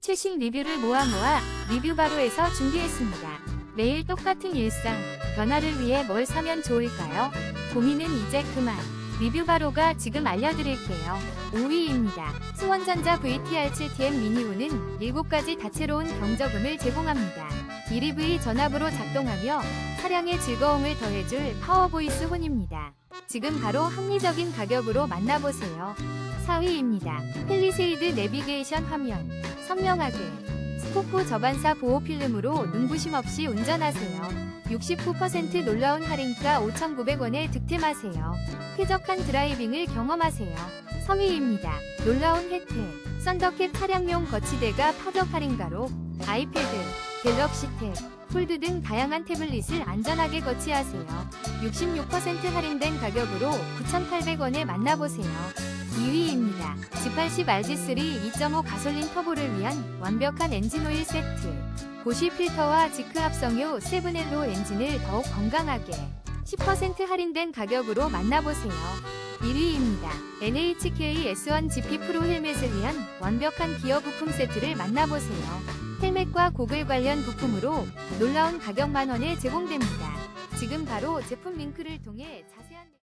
최신 리뷰를 모아 모아 리뷰 바로에서 준비했습니다. 매일 똑같은 일상, 변화를 위해 뭘 사면 좋을까요? 고민은 이제 그만. 리뷰 바로가 지금 알려드릴게요. 5위입니다. 수원전자 VTR7TM 미니우는 7가지 다채로운 경적음을 제공합니다. 1EV 전압으로 작동하며 차량의 즐거움을 더해줄 파워보이스 혼입니다. 지금 바로 합리적인 가격으로 만나보세요. 4위입니다. 펠리세이드 내비게이션 화면. 선명하게. 스코프 저반사 보호 필름으로 눈부심 없이 운전하세요. 69% 놀라운 할인가 5,900원에 득템하세요. 쾌적한 드라이빙을 경험하세요. 3위입니다. 놀라운 혜택. 썬더캡 차량용 거치대가 파격 할인가로 아이패드, 갤럭시 탭, 폴드 등 다양한 태블릿을 안전하게 거치하세요. 66% 할인된 가격으로 9,800원에 만나보세요. 2위입니다. G80 RG3 2.5 가솔린 터보를 위한 완벽한 엔진오일 세트. 보쉬 필터와 지크 합성유 세븐엘로 엔진을 더욱 건강하게 10% 할인된 가격으로 만나보세요. 1위입니다. NHK S1 GP 프로 헬멧을 위한 완벽한 기어 부품 세트를 만나보세요. 헬멧과 고글 관련 부품으로 놀라운 가격 만 원에 제공됩니다. 지금 바로 제품 링크를 통해 자세한